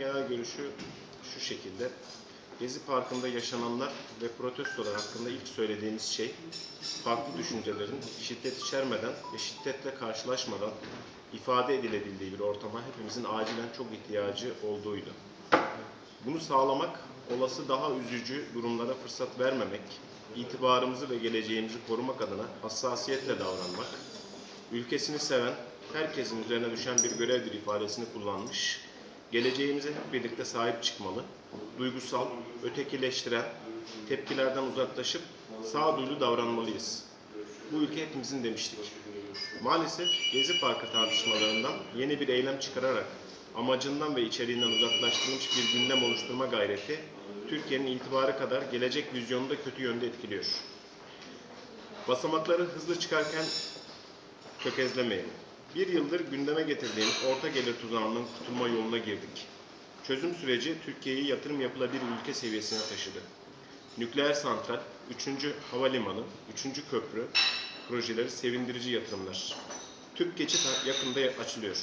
genel görüşü şu şekilde. Gezi Parkı'nda yaşananlar ve protestolar hakkında ilk söylediğimiz şey farklı düşüncelerin şiddet içermeden ve şiddetle karşılaşmadan ifade edilebildiği bir ortama hepimizin acilen çok ihtiyacı olduğuydu. Bunu sağlamak, olası daha üzücü durumlara fırsat vermemek, itibarımızı ve geleceğimizi korumak adına hassasiyetle davranmak, ülkesini seven, herkesin üzerine düşen bir görevdir ifadesini kullanmış, geleceğimize hep birlikte sahip çıkmalı, duygusal, ötekileştiren, tepkilerden uzaklaşıp sağduyulu davranmalıyız. Bu ülke hepimizin demiştik. Maalesef Gezi Parkı tartışmalarından yeni bir eylem çıkararak amacından ve içeriğinden uzaklaştırılmış bir gündem oluşturma gayreti Türkiye'nin itibarı kadar gelecek vizyonunu da kötü yönde etkiliyor. Basamakları hızlı çıkarken tökezlemeyelim. Bir yıldır gündeme getirdiğimiz orta gelir tuzağından kurtulma yoluna girdik. Çözüm süreci Türkiye'yi yatırım yapılabilir ülke seviyesine taşıdı. Nükleer santral, 3. havalimanı, 3. köprü projeleri sevindirici yatırımlar. Tüp geçit yakında açılıyor.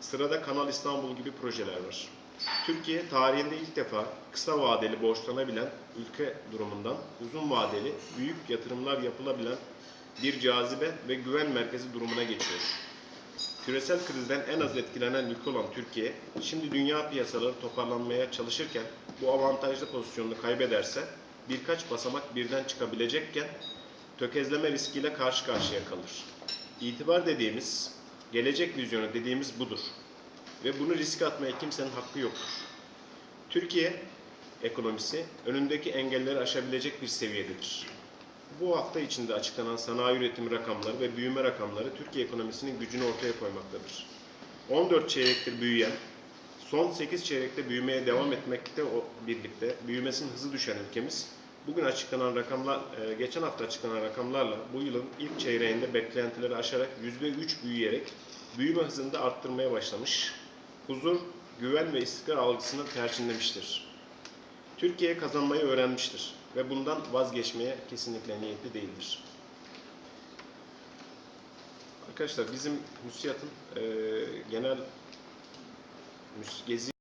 Sırada Kanal İstanbul gibi projeler var. Türkiye tarihinde ilk defa kısa vadeli borçlanabilen ülke durumundan uzun vadeli büyük yatırımlar yapılabilen bir cazibe ve güven merkezi durumuna geçiyor. Küresel krizden en az etkilenen ülke olan Türkiye, şimdi dünya piyasaları toparlanmaya çalışırken bu avantajlı pozisyonunu kaybederse birkaç basamak birden çıkabilecekken tökezleme riskiyle karşı karşıya kalır. İtibar dediğimiz, gelecek vizyonu dediğimiz budur. Ve bunu riske atmaya kimsenin hakkı yoktur. Türkiye ekonomisi önündeki engelleri aşabilecek bir seviyededir. Bu hafta içinde açıklanan sanayi üretimi rakamları ve büyüme rakamları Türkiye ekonomisinin gücünü ortaya koymaktadır. 14 çeyrektir büyüyen, son 8 çeyrekte büyümeye devam etmekte birlikte büyümesinin hızı düşen ülkemiz bugün açıklanan rakamlar, e, geçen hafta açıklanan rakamlarla bu yılın ilk çeyreğinde beklentileri aşarak %3 büyüyerek büyüme hızını da arttırmaya başlamış. Huzur, güven ve istikrar algısını perçinlemiştir. Türkiye kazanmayı öğrenmiştir ve bundan vazgeçmeye kesinlikle niyetli değildir. Arkadaşlar bizim müsiyatın e, genel gezi